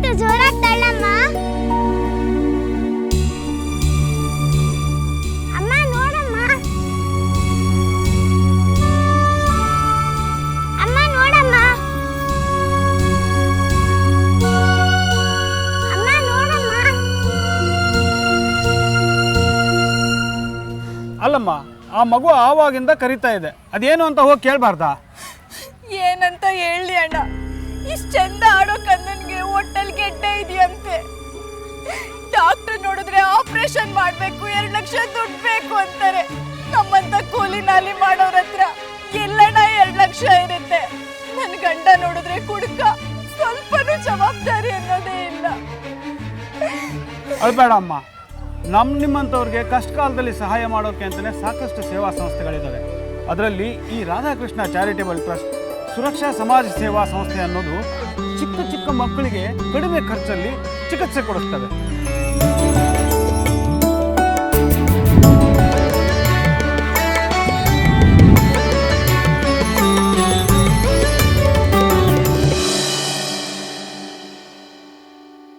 ಆಯ್ತು ಜೋರಾಗಿ ಅಮ್ಮ ನೋಡಮ್ಮ. ಅಮ್ಮ ನೋಡಮ್ಮ. ಅಮ್ಮ ನೋಡಮ್ಮ. ಅಲ್ಲಮ್ಮ ಆ ಮಗು ಆವಾಗಿಂದ ಕರಿತಾ ಇದೆ. ಅದೇನು ಅಂತ ಹೋಗಿ ಕೇಳಬಾರ್ದಾ? ಏನಂತ ಹೇಳಿ ಅಣ್ಣ. ಇಷ್ಟ ಚಂದ ಆಡೋಕಂದ್ರೆ ಹೊಟ್ಟಲ್ ಗೆಡ್ಡ ಇದೆಯಂತೆ. ಡಾಕ್ಟರ್ ನೋಡಿದ್ರೆ ಆಪರೇಷನ್ ಮಾಡ್ಬೇಕು, ಎರಡು ಲಕ್ಷ ದುಡ್ಡು ಬೇಕು ಅಂತಾರೆ. ನಮ್ಮಂತ ಕೂಲಿ ನಾಲಿ ಮಾಡೋರ ಹತ್ರ ಎಲ್ಲಣ್ಣ ಎರಡು ಲಕ್ಷ ಇರುತ್ತೆ. ನನ್ನ ಗಂಡ ನೋಡಿದ್ರೆ ಕುಡುಕ ಸ್ವಲ್ಪನೂ ಜವಾಬ್ದಾರಿ ಅನ್ನೋದೇ ಇಲ್ಲ. ಅಳ್ಬೇಡಮ್ಮ ನಮ್ಮ ನಿಮ್ಮಂಥವ್ರಿಗೆ ಕಷ್ಟ ಕಾಲದಲ್ಲಿ ಸಹಾಯ ಮಾಡೋಕೆ ಅಂತಲೇ ಸಾಕಷ್ಟು ಸೇವಾ ಸಂಸ್ಥೆಗಳಿದ್ದಾವೆ ಅದರಲ್ಲಿ ಈ ರಾಧಾಕೃಷ್ಣ ಚಾರಿಟೇಬಲ್ ಟ್ರಸ್ಟ್ ಸುರಕ್ಷಾ ಸಮಾಜ ಸೇವಾ ಸಂಸ್ಥೆ ಅನ್ನೋದು ಚಿಕ್ಕ ಚಿಕ್ಕ ಮಕ್ಕಳಿಗೆ ಕಡಿಮೆ ಖರ್ಚಲ್ಲಿ ಚಿಕಿತ್ಸೆ ಕೊಡಿಸ್ತವೆ